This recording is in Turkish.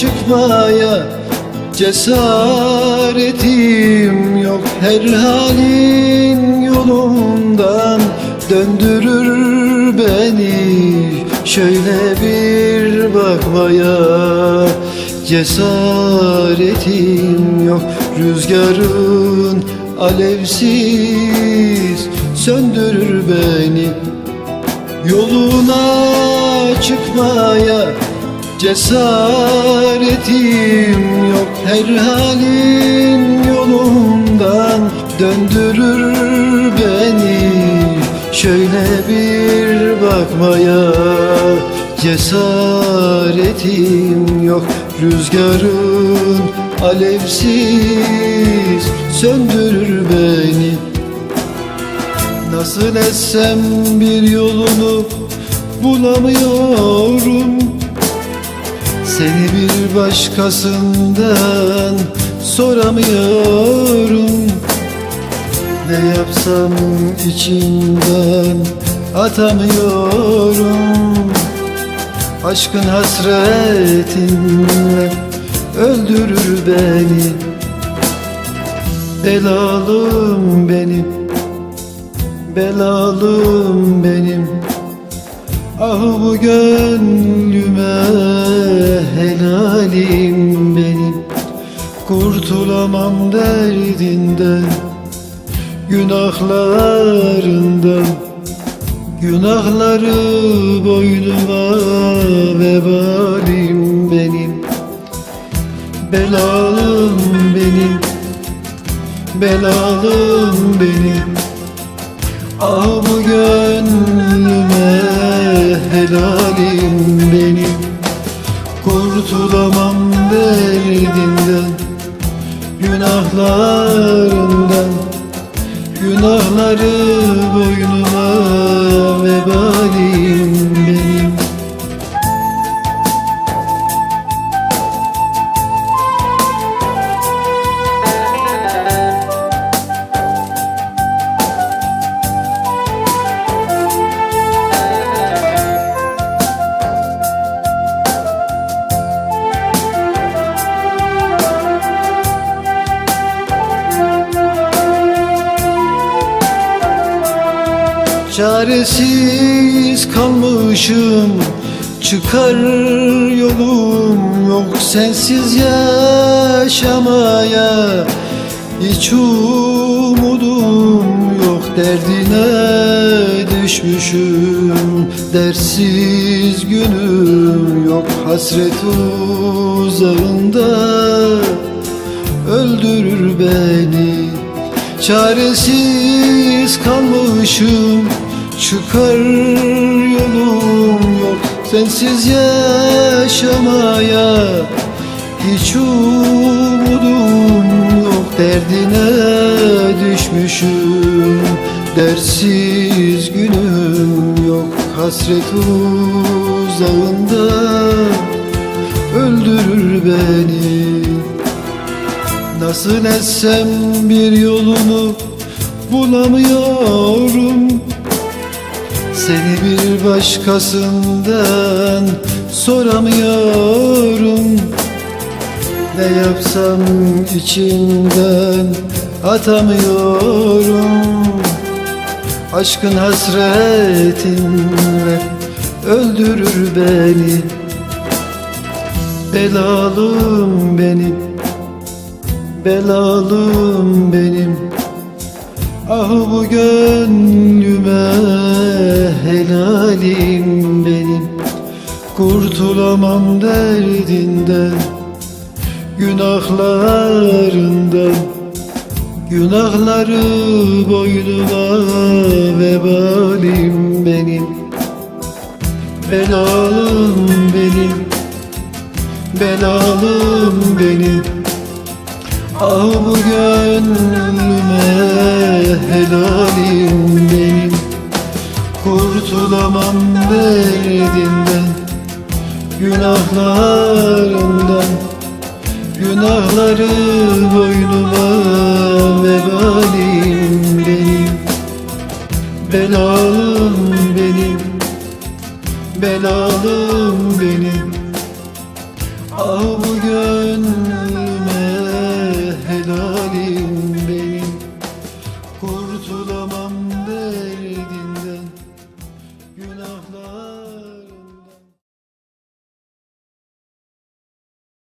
çıkmaya cesaretim yok. Her halin yolundan döndürür beni. Şöyle bir bakmaya cesaretim yok. Rüzgarın alevsiz söndürür beni. Yoluna çıkmaya cesaretim yok Her halin yolundan döndürür beni. Şöyle bir bakmaya cesaretim yok. Rüzgarın alevsiz söndürür beni. Nasıl etsem bir yolunu bulamıyorum Seni bir başkasından soramıyorum. Ne yapsam içimden atamıyorum. Aşkın hasretinle öldürür beni. Belalım benim Belalım benim Ah bu gönlüme helalim benim. Kurtulamam derdinden Günahlarından. Günahları boynuma vebalim benim. Belalım benim Belalım benim. Ah bu gönlüme Kurtulamam derdinden Günahlarından Günahları boynuma vebalim Çaresiz kalmışım Çıkar yolum yok sensiz yaşamaya. Hiç umudum yok derdine düşmüşüm. Dersiz günüm yok hasret uzağında Öldürür beni. Çaresiz kalmışım Çıkar yolum yok Sensiz yaşamaya. Hiç umudum yok Derdine düşmüşüm. Dersiz günüm yok Hasret uzağında. Öldürür beni. Nasıl etsem bir yolunu bulamıyorum Seni bir başkasından soramıyorum. Ne yapsam içimden atamıyorum. Aşkın hasretinle öldürür beni. Belalım benim Belalım benim. Ah bu gönlüme helalim benim. Kurtulamam derdinden Günahlarından Günahları boynuma vebalim benim. Belalım benim Belalım benim. Ah bu gönlüme Kurtulamam derdinden Günahlarından Günahları boynuma vebalim benim. Belalım benim Belalım